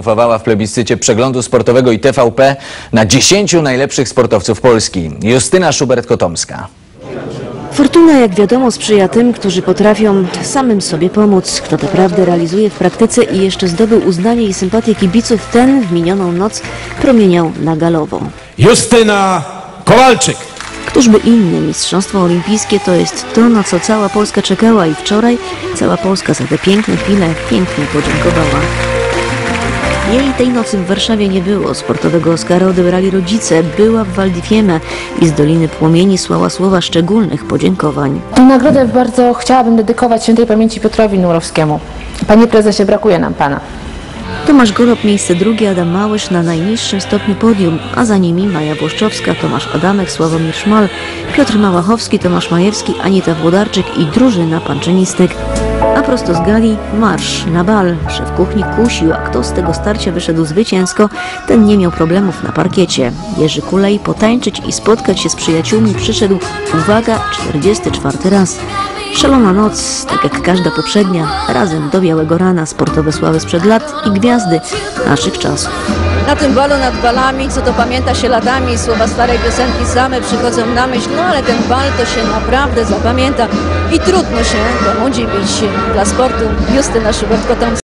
Triumfowała w plebiscycie przeglądu sportowego i TVP na 10 najlepszych sportowców Polski. Justyna Szubert-Kotomska. Fortuna, jak wiadomo, sprzyja tym, którzy potrafią samym sobie pomóc. Kto naprawdę realizuje w praktyce i jeszcze zdobył uznanie i sympatię kibiców, ten w minioną noc promieniał na galowo. Justyna Kowalczyk. Któż by inny? Mistrzostwo olimpijskie to jest to, na co cała Polska czekała i wczoraj cała Polska za te piękne chwile pięknie podziękowała. Jej tej nocy w Warszawie nie było. Sportowego Oscara odebrali rodzice. Była w Waldifieme i z Doliny Płomieni słała słowa szczególnych podziękowań. Tę nagrodę bardzo chciałabym dedykować świętej pamięci Piotrowi Nurowskiemu. Panie prezesie, brakuje nam pana. Tomasz Golob miejsce drugie, Adam Małysz na najniższym stopniu podium, a za nimi Maja Błoszczowska, Tomasz Adamek, Sławomir Szmal, Piotr Małachowski, Tomasz Majewski, Anita Włodarczyk i drużyna panczynistek. A prosto z gali marsz na bal. Szef kuchni kusił, a kto z tego starcia wyszedł zwycięsko, ten nie miał problemów na parkiecie. Jerzy Kulej potańczyć i spotkać się z przyjaciółmi przyszedł, uwaga, 44 raz. Szalona noc, tak jak każda poprzednia, razem do białego rana, sportowe sławy sprzed lat i gwiazdy naszych czasów. Na tym balu nad balami, co to pamięta się latami, słowa starej piosenki same przychodzą na myśl, no ale ten bal to się naprawdę zapamięta i trudno się temu dziwić. Dla sportu Justyna Szubert-Kotomska.